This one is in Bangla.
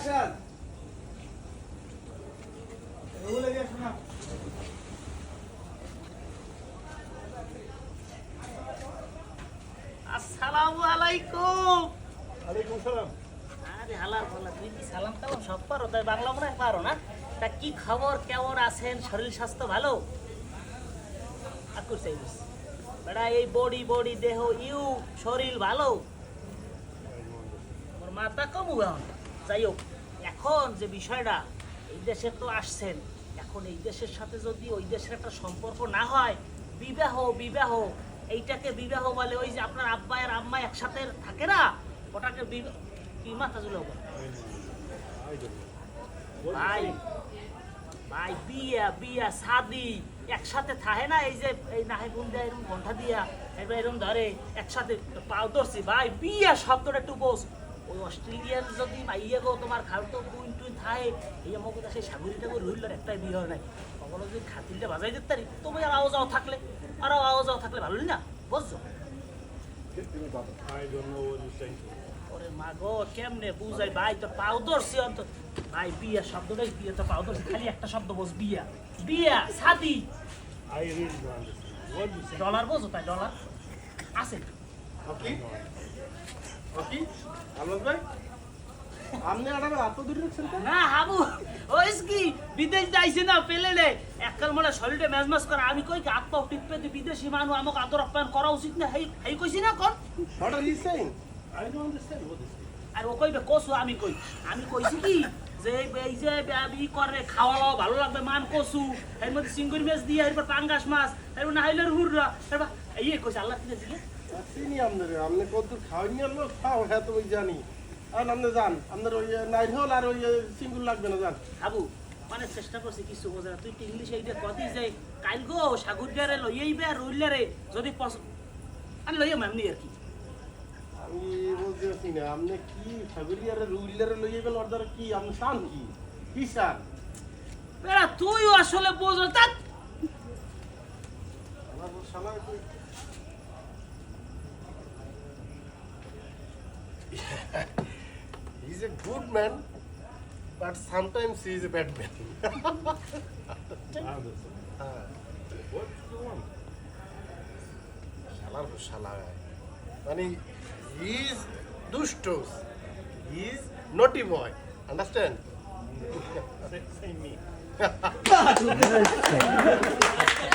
আসসালামু আলাইকুম। ওয়ালাইকুম সালাম। আরে হালার বলা তুই কি সালাম কালাম সব পারো? তাই বাংলা মনে পারো না? তা কি খবর কেমন আছেন? শরীর স্বাস্থ্য ভালো? আকুর সাইবুস বেড়া এই বডি বডি দেহ ইউ শরীর ভালো? মোর মাথা কমু এখন। যাই হোক, এখন যে বিষয়টা, এই দেশে তো আসছেন। এখন এই দেশের সাথে যদি ওই দেশের একটা সম্পর্ক না হয়, বিবাহ বিবাহ, এইটাকে বিবাহ বলে ওই যে আপনার আব্বা আর আম্মা একসাথে থাকে না? ওটাকে কি মাথা জুলো ভাই ভাই, বিয়া বিয়া, শাদি, একসাথে থাকে না? এই যে, এই নাহে গুন দেয় এরকম ঘণ্টা দিয়া এরকম ধরে, একসাথে পাও ধরছি। ভাই, বিয়া শব্দটা একটু বোঝ ওই অস্ট্রেলিয়ার যদি মাইয়া গো তোমার খালতো কুইন টুইন থাকে এই আমাকে সেই সাগরিটা করে রইলার একটাই বিয়ে হয় নাই। কখনো যদি খাতিলটা বাজাই দিতে পারি তুমি আর আওয়াজ যাও থাকলে আর আওয়াজ যাও থাকলে ভালোই না বুঝছ. ওরে মা গো কেমনে বুঝাই? ভাই তো পাও ধরছি অন্তত। ভাই বিয়া শব্দটাই বিয়ে তো পাও ধরছি খালি একটা শব্দ বোঝ বিয়া। বিয়া say? ডলার বোঝো তাই ডলার। আছে। ওকে ওকে আলম ভাই? আপনি আরামে এত দূরে রাখছেন না হাবু ওইস কি? বিদেশ যাইছে না পেলে নে এককাল মনে শরীরে ম্যাজ ম্যাজ করে। আমি কই কি আত্মা টিপে দি বিদেশি মানুষ আমাকে আদর আপ্যায়ন করা উচিত না? হেই হেই কইছি না কোন? What are you saying I don't understand what this আর ও কইবে কসু আমি কই। আমি কইছি কি যে এই যে ই করে খাওয়া দাওয়া ভালো লাগবে মান কসু। এর মধ্যে সিঙ্গুর মাছ দিয়ে এরপর পাঙ্গাস মাছ। এরপর নাইলের হুররা এরপর এই কইছে আল্লাহ কিনে দিলে। চিনি আপনার আপনি কত খাওয়াই লোক খাও হ্যাঁ তুমি জানি। আর আপনি যান আপনার ওই হল আর ওই সিঙ্গুল লাগবে না যান। মানে চেষ্টা করছি কিছু বোঝা তুই তো ইংলিশ এইটা কদি যে কাইল গো সাগুরিয়ারে লইয়াইবে আর রইলারে যদি পছন্দ আর লইয়াম এমনি আর কি। আমি বলতে পারছি না আপনি কি সাগরিয়ারে রুইলারে ওর দ্বারা কি আপনি চান কি? কি চান? বেড়া তুইও আসলে বোঝো তা আমার শালা He's a good man, but sometimes he is a bad man. হ্যাঁ, What do you want? শালার শালা মানে he is দুষ্টস he is naughty boy understand say me.